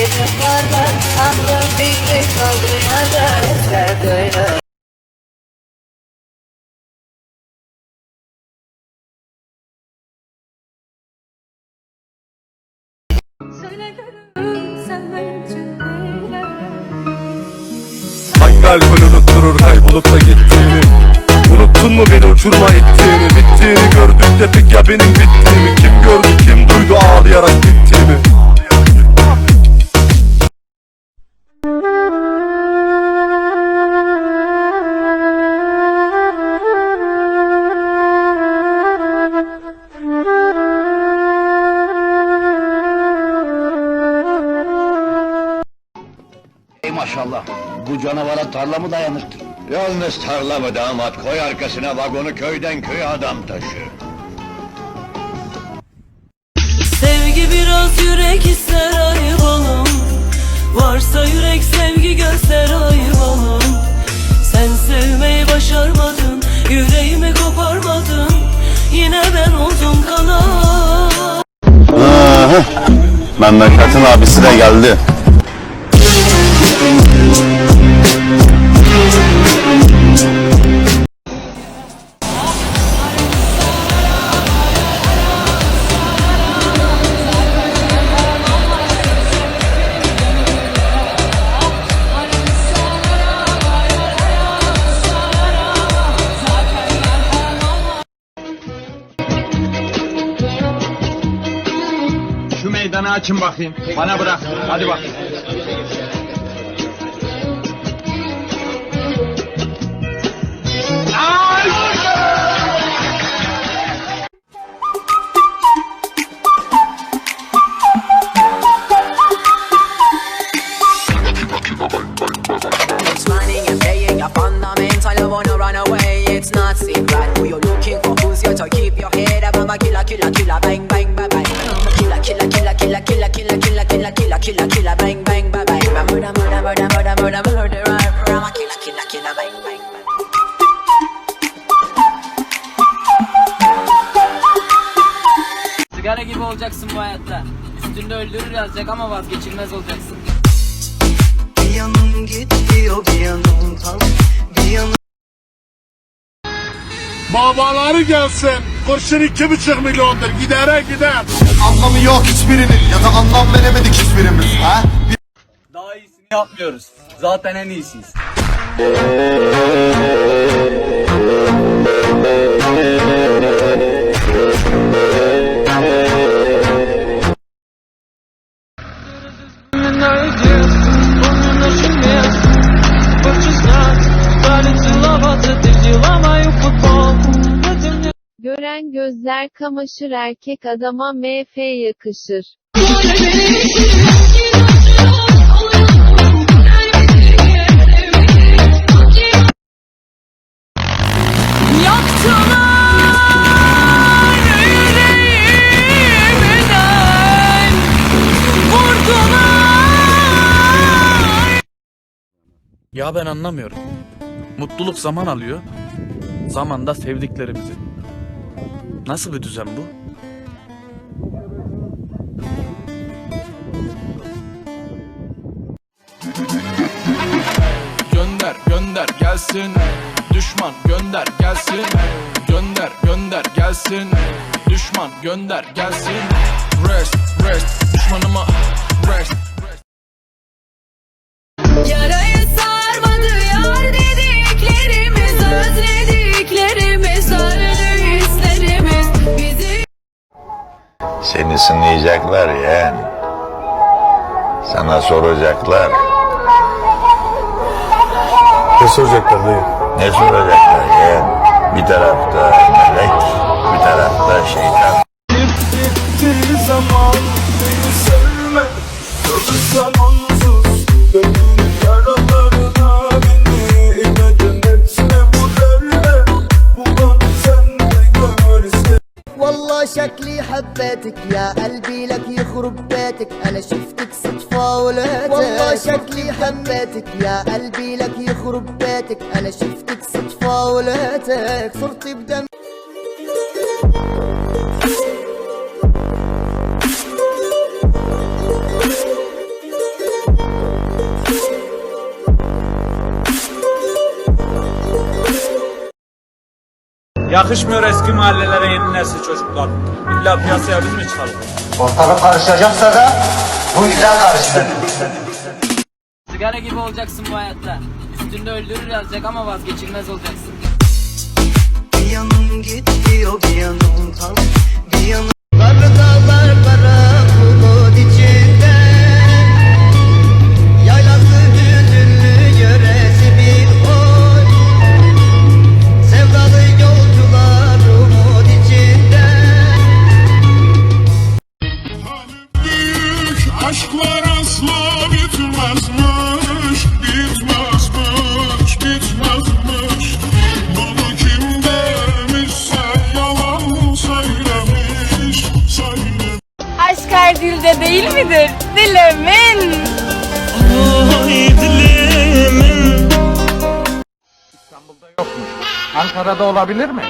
Kitaplarda aklım fikri kaldırmada Eser unutturur kaybolup da Unuttun mu beni uçurma ettiğimi Bittiğini gördük de pek ya benim bittiğimi Kim gördü kim duydu ağlayarak gittiğimi? Maşallah, bu canavara tarla mı dayanıktır? Yalnız tarla mı damat, koy arkasına vagonu köyden köye adam taşı. Sevgi biraz yürek ister ayvalım Varsa yürek sevgi göster ayvalım Sen sevmeyi başarmadın Yüreğimi koparmadın Yine ben oldum kalan Memleketin abisi de geldi. Meydanı açın bakayım. Bana bırak. Hadi bak. It's not secret. Murder, murder, murder, murder, murder, murderer. I'm a killer, killer, killer, bang, bang, bang. Sigara gibi olacaksın bu hayatta. Üstünde öldürür yazacak ama vazgeçilmez olacaksın. Bir yanım gidiyor bir yanım kal Bir yanım Babaları gelsin Kurşun iki buçuk milyondur gidere gider Anlamı yok hiçbirinin ya da anlam veremedik hiçbirimiz ha? Yapmıyoruz. Zaten en iyisiyiz. Gören gözler kamaşır erkek adama MF yakışır. Ya ben anlamıyorum. Mutluluk zaman alıyor. Zamanda sevdiklerimizi. Nasıl bir düzen bu? Gönder gönder gelsin. Düşman gönder gelsin. Gönder gönder gelsin. Düşman gönder gelsin. Rest rest düşmanıma Seni sınayacaklar yeğen. Sana soracaklar. Ne soracaklar dayı? Ne soracaklar yeğen? Bir tarafta melek, bir tarafta şeytan. Gittiği zaman beni sevme Görürsen حبيتك يا قلبي لك يخرب بيتك. أنا شفتك صدفة ولقيتك. والله شكلي حبيتك يا قلبي لك يخرب بيتك. أنا شفتك صدفة ولقيتك. صرت بدم Yakışmıyor eski mahallelere yeni nesil çocuklar. İlla piyasaya biz mi çıkalım? Ortalık karışacaksa da bu yüzden karıştı. Sigara gibi olacaksın bu hayatta. Üstünde öldürür yazacak ama vazgeçilmez olacaksın. Bir yanım gidiyor bir yanım kal Aşklar asla bitmezmiş Bitmezmiş, bitmezmiş Bunu kim demişse yalan söylemiş Söylemiş Aşk her dilde değil midir? Dilimin. Ankara'da olabilir mi?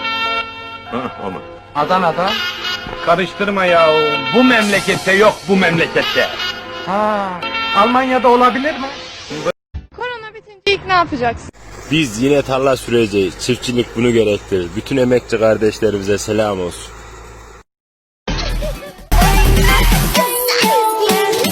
Heh, olur. Adana'da? Karıştırma ya. Bu memlekette yok bu memlekette. Ha, Almanya'da olabilir mi? Korona bitince ilk ne yapacaksın? Biz yine tarla süreceğiz. Çiftçilik bunu gerektirir. Bütün emekçi kardeşlerimize selam olsun.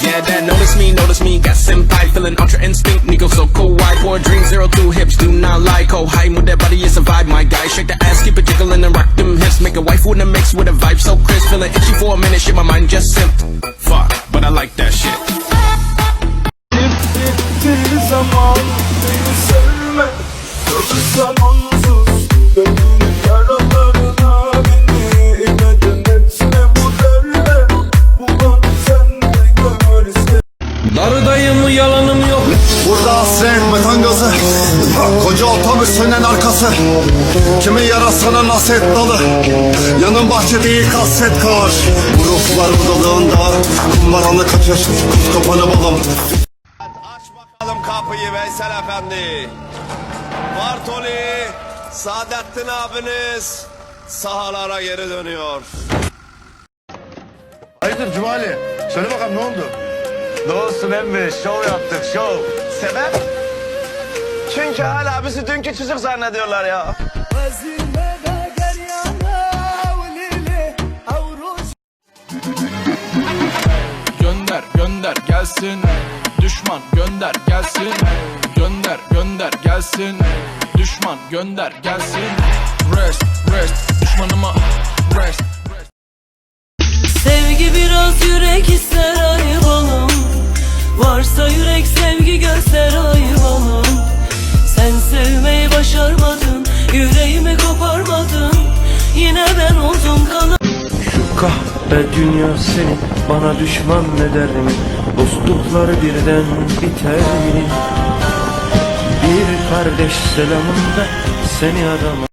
Yeah, that notice me, notice me, got senpai feeling ultra instinct, Nico so cool, white boy dream zero two hips, do not like oh, high with that body is a vibe, my guy, shake the ass, keep it jiggling and rock them hips, make a wife with a mix with a vibe so crisp, feeling itchy for a minute, shit, my mind just simped, fuck, but I like that shit. Zaman beni sevme Çok zamansız Gönlünün yaralarına beni bu Bulan sen de iste. Yalanım yok. Burada hasret metan gazı Koca otobüsünün arkası. Kimin yarasına naset dalı? Yanın bahçe değil kasvet kar. Bu ruhlar budalığında Kumbaranı kaçır Kuz kopanı balım kapıyı Veysel Efendi. Bartoli, Saadettin abiniz sahalara geri dönüyor. Hayırdır Cumali? Söyle bakalım ne oldu? Ne olsun emmi, şov yaptık şov. Sebep? Çünkü hala bizi dünkü çocuk zannediyorlar ya. Gönder gelsin. Gönder gönder gelsin. Düşman gönder gelsin. Rest rest düşmanıma rest. Sevgi biraz yürek ister ay balım. Varsa yürek sevgi göster ay balım. Sen sevmeyi başarmadın. Yüreğimi koparmadın. Yine ben oldum kalan. Kahpe dünya seni bana düşman eder mi? Dostluklar birden biter mi? Bir kardeş selamında seni arama